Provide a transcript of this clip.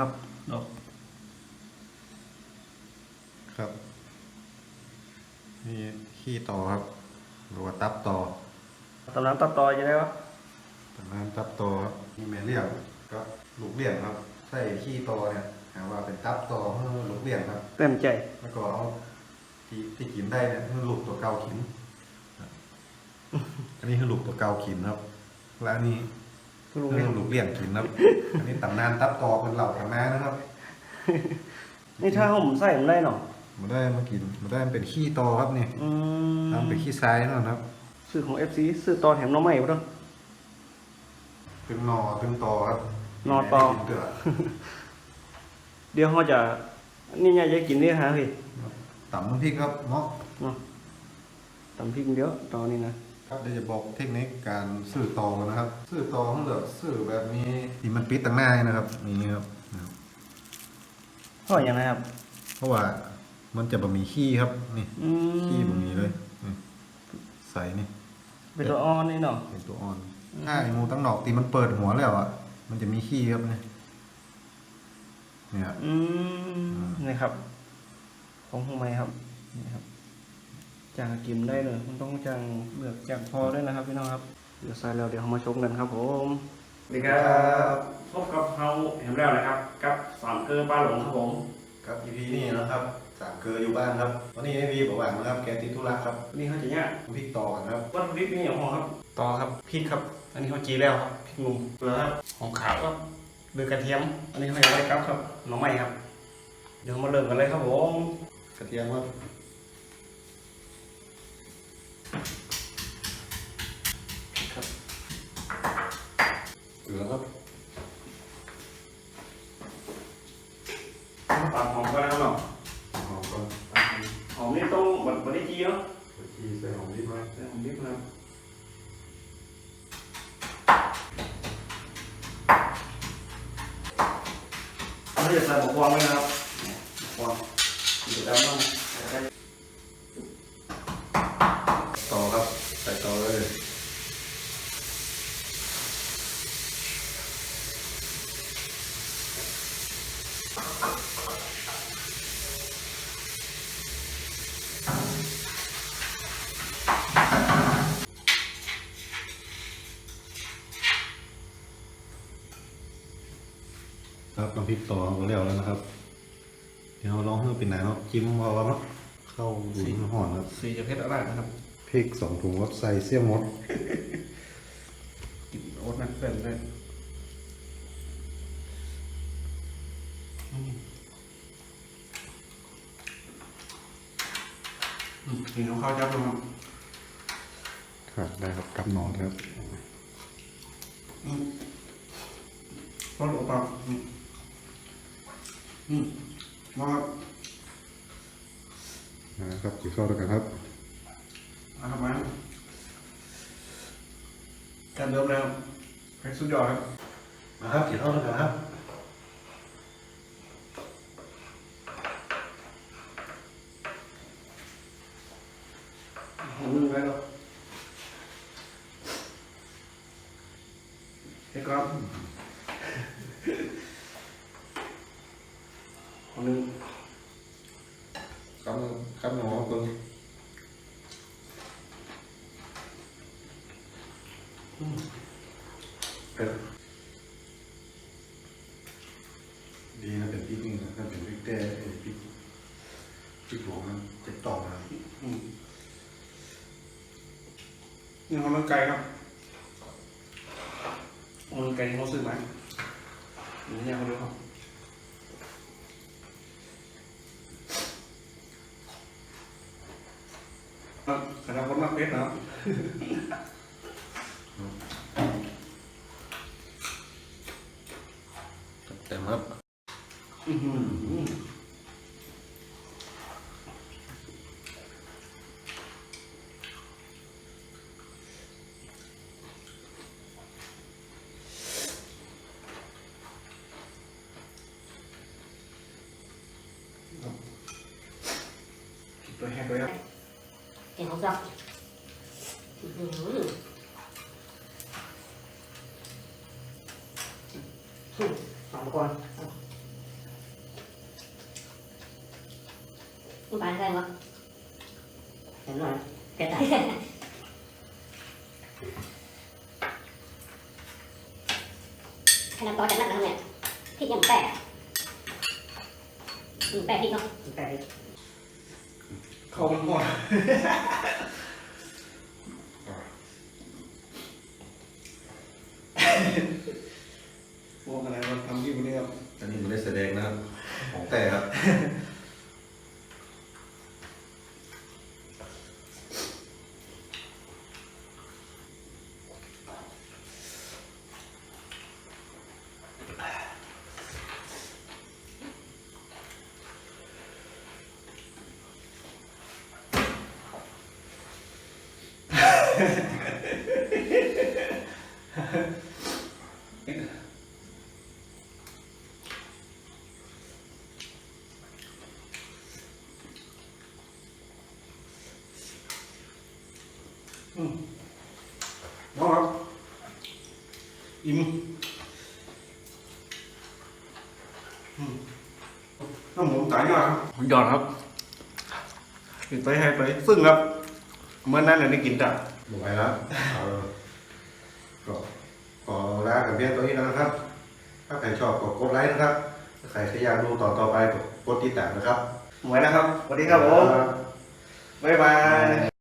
ครับดอกครับนี่ขี้ต่อครับหรือว่าตับต่อตำน้ำตัดต่อจะได้วะตำนานตับต่อครับนี่แม่เลี้ยงก็ลูกเลี้ยงครับใส่ขี้ต่อเนี่ยหาว่าเป็นตับต่อให้ลูกเลี้ยงครับเต็มใจแล้วก็เอาที่ที่กินได้เนี่ยคือลูกตัวเกาขินครับอันนี้คือลูกตัวเกาขินครับ และอันนี้ ผู้รู้คือเรื่องลูกเลี้ยงขินครับอันนี้ตำนานตับต่อเป็นเหล่าทางน้านะครับ นี่ถ้าผมใส่ผมได้เนาะมาได้มากินมาได้มันเป็นขี้ต่อครับนี่อืมทำเป็นขี้ทรายนั่นครับซื้อของ FC ซื้อต่อแถมหน้องใหม่ป่ะเนาะตึงหนอตึงต่อครับหน่อต่อแม่ได้กินเดือดเดี๋ยวเขาจะนี่ยายจะกินนี่ฮะพี่ตำน้ำพริกครับเนาะเนาะตำพริกเดียวตอนนี้นะ ครับเดี๋ยวจะบอกเทคนิคการสื่อต่อนะครับสื่อต่อต้องเลือกสื่อแบบนี้ที่มันปิดตั้งหน้านะครับนี่ครับนะครับเพราะอย่างไรครับเพราะว่ามันจะบะหมี่ขี้ครับนี่อืมขี้บะหมี่เลยนี่ใส่นี่เป็นตัวอ่อนนี่เนาะเป็นตัวอ่อนถ้าไอ้หมูตั้งหนอกตีมันเปิดหัวแล้วอะมันจะมีขี้ครับเนี่ยเนี่ยอืมนี่ครับของข้างในครับนี่ครับ จางกินได้เลยมันต้องจางเลือกจางพอด้วยนะครับพี่น้องครับเดี๋ยวใส่แล้วเดี๋ยวเรามาชมกันครับผมสวัสดีครับพบกับเฮาแหมแล้วนะครับ กับสามเกลือปลาหลงครับผมครับ EP นี่นะครับสามเกลืออยู่บ้านครับวันนี้ไอวีบอกว่านะครับแกติดธุระครับนี่เขาจะเนี่ยน้ำพริกต่อกันครับวัตถุดิบนี่อย่างของครับต่อครับพริกครับ อันนี้เขาจีแล้วครับพริกหนุ่มเกลือครับของขาวครับเดือกระเทียม อันนี้เขาจะไว้กับครับหน่อไม้ครับ เดี๋ยวมาเริ่มกันเลยครับผมกระเทียมครับ เกลือครับปาดหอมก็แล้วเนาะหอมก่อนหอมนี่ต้องบัดบัดได้จีเนาะผักชีใส่หอมนิดหน่อยใส่หอมดิบนะครับเราจะใส่หมกควางไว้นะครับหมกควางเดี๋ยวดำมาก ต่อครับ ใส่ต่อเลย ครับน้ำพริกต่อก็แล้วแล้วนะครับ เดี๋ยวเราลองให้มันเป็นไหนเนาะจิ้มเอาว่าเนาะเข้าดูน้ำหอนครับสีจะเผ็ดอะไรนะครับพริกสองถุงครับใส่เสี่ยมมดกินโอ๊ตนักเป็นเลยอืมอืมกินข้าวจับนะครับครับได้ครับกับหนอนครับอืมรส อบปากอืมอืมมาครับนะครับจีเข้าด้วยกันครับมาครับมาการเริ่มแล้วไปสุดยอดครับ มาครับจีเข้าด้วยกันครับของมึงไปแล้วเฮ้ยครับ ของนึงกับกับหนอนเบิ้งเป็ดดีนะเป็นพริกนี่นะถ้าเป็นพริกแต้ไอ้พริกพริกหลวงนะจะต่อนะอืมนี่ของมันไก่ครับของมันไก่เขาซื้อมานี่เนี่ยเขาดูครับ ครับสำหรับคนรักเพชรนะครับเต็มครับอื้อหือตัวแห้งเลยครับ แกงสับหอมก่อนคุณปานได้ไหมเห็นหน่อยแกตายให้น้ำตอนจากนั้นนะครับเนี่ยพริกยังแปะแปะพริกเนาะแปะพริก เข้ามันหมดพวกอะไรมันทำที่มันเนี่ยครับอันนี้มันได้แสดงนะครับของแต่ครับ น้องครับ อิ่มอืมน้ำหมูตายยอดครับยอดครับกินไปให้ไป ซึ่งครับ เมื่อนั้นน่ะได้กินจ้ะหมดไปแล้วเอาก็ขอลากับเพียงตัวนี้แล้วนะครับ ถ้าใครชอบกดกดไลค์นะครับ ถ้าใครที่อยากดูต่อต่อไปกดกดติดตามนะครับหมวยนะครับสวัสดีครับผมบ๊ายบาย